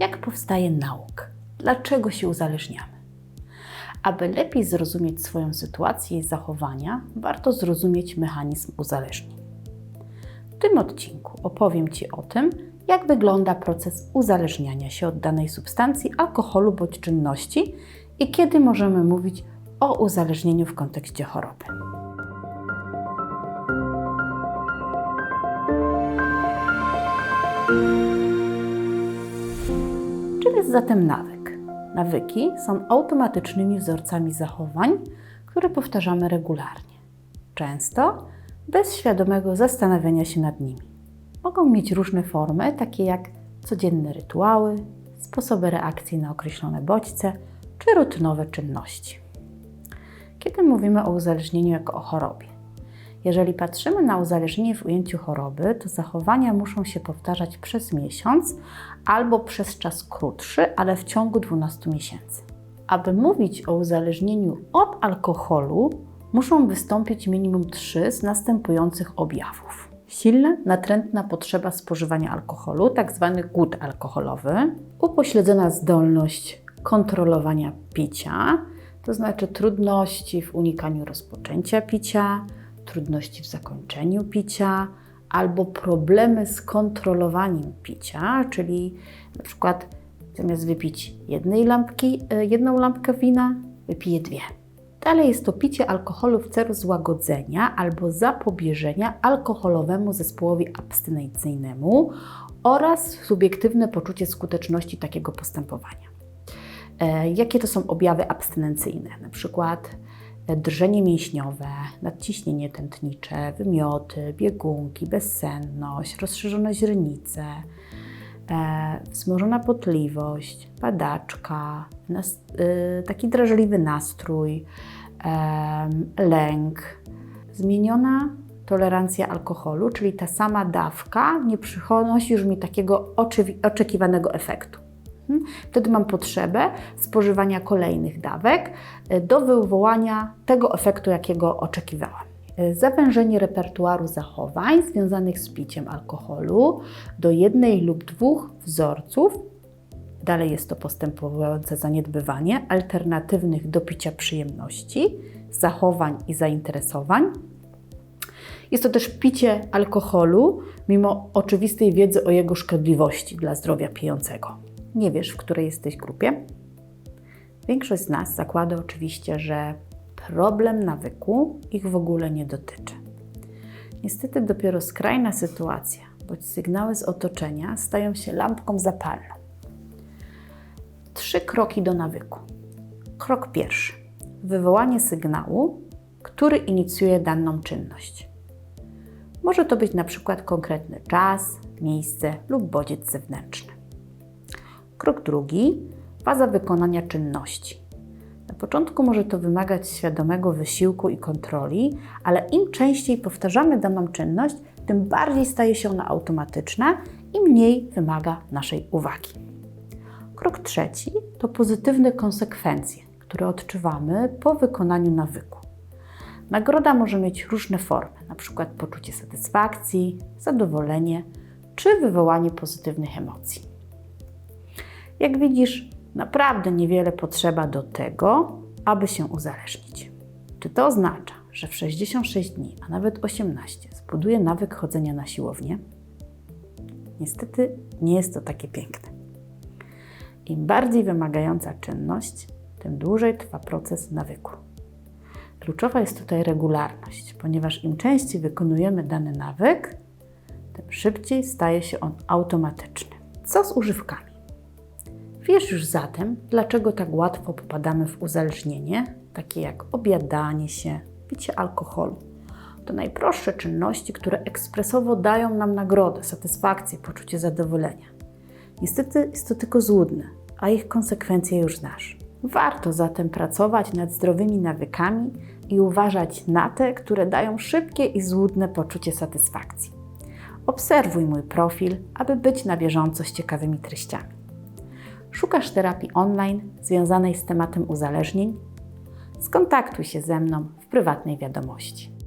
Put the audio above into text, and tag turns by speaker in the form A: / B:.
A: jak powstaje nauk, dlaczego się uzależniamy. Aby lepiej zrozumieć swoją sytuację i zachowania, warto zrozumieć mechanizm uzależnień. W tym odcinku opowiem Ci o tym, jak wygląda proces uzależniania się od danej substancji, alkoholu bądź czynności i kiedy możemy mówić o uzależnieniu w kontekście choroby. Czym jest zatem nawyk? Nawyki są automatycznymi wzorcami zachowań, które powtarzamy regularnie, często bez świadomego zastanawiania się nad nimi. Mogą mieć różne formy, takie jak codzienne rytuały, sposoby reakcji na określone bodźce czy rutynowe czynności. Kiedy mówimy o uzależnieniu jako o chorobie? Jeżeli patrzymy na uzależnienie w ujęciu choroby, to zachowania muszą się powtarzać przez miesiąc albo przez czas krótszy, ale w ciągu 12 miesięcy. Aby mówić o uzależnieniu od alkoholu, muszą wystąpić minimum trzy z następujących objawów. Silna, natrętna potrzeba spożywania alkoholu, tzw. głód alkoholowy, upośledzona zdolność kontrolowania picia, to znaczy trudności w unikaniu rozpoczęcia picia, trudności w zakończeniu picia, albo problemy z kontrolowaniem picia, czyli na przykład zamiast wypić jednej lampki, jedną lampkę wina, wypije dwie. Dalej jest to picie alkoholu w celu złagodzenia albo zapobieżenia alkoholowemu zespołowi abstynencyjnemu oraz subiektywne poczucie skuteczności takiego postępowania. E, jakie to są objawy abstynencyjne? Na przykład drżenie mięśniowe, nadciśnienie tętnicze, wymioty, biegunki, bezsenność, rozszerzone źrenice, e, wzmożona potliwość, padaczka, e, taki drażliwy nastrój, lęk, zmieniona tolerancja alkoholu, czyli ta sama dawka nie przynosi już mi takiego oczekiwanego efektu. Wtedy mam potrzebę spożywania kolejnych dawek e, do wywołania tego efektu, jakiego oczekiwałam. E, zawężenie repertuaru zachowań związanych z piciem alkoholu do jednej lub dwóch wzorców. Dalej jest to postępujące zaniedbywanie alternatywnych do picia przyjemności, zachowań i zainteresowań. Jest to też picie alkoholu, mimo oczywistej wiedzy o jego szkodliwości dla zdrowia pijącego. Nie wiesz, w której jesteś grupie? Większość z nas zakłada oczywiście, że problem nawyku ich w ogóle nie dotyczy. Niestety dopiero skrajna sytuacja bądź sygnały z otoczenia stają się lampką zapalną. Trzy kroki do nawyku. Krok pierwszy. Wywołanie sygnału, który inicjuje daną czynność. Może to być na przykład konkretny czas, miejsce lub bodziec zewnętrzny. Krok drugi faza wykonania czynności. Na początku może to wymagać świadomego wysiłku i kontroli, ale im częściej powtarzamy daną czynność, tym bardziej staje się ona automatyczna i mniej wymaga naszej uwagi. Krok trzeci to pozytywne konsekwencje, które odczuwamy po wykonaniu nawyku. Nagroda może mieć różne formy, np. poczucie satysfakcji, zadowolenie czy wywołanie pozytywnych emocji. Jak widzisz, naprawdę niewiele potrzeba do tego, aby się uzależnić. Czy to oznacza, że w 66 dni, a nawet 18 zbuduję nawyk chodzenia na siłownię? Niestety nie jest to takie piękne. Im bardziej wymagająca czynność, tym dłużej trwa proces nawyku. Kluczowa jest tutaj regularność, ponieważ im częściej wykonujemy dany nawyk, tym szybciej staje się on automatyczny. Co z używkami? Wiesz już zatem, dlaczego tak łatwo popadamy w uzależnienie, takie jak obiadanie się, picie alkoholu. To najprostsze czynności, które ekspresowo dają nam nagrodę, satysfakcję, poczucie zadowolenia. Niestety jest to tylko złudne, a ich konsekwencje już znasz. Warto zatem pracować nad zdrowymi nawykami i uważać na te, które dają szybkie i złudne poczucie satysfakcji. Obserwuj mój profil, aby być na bieżąco z ciekawymi treściami. Szukasz terapii online związanej z tematem uzależnień? Skontaktuj się ze mną w prywatnej wiadomości.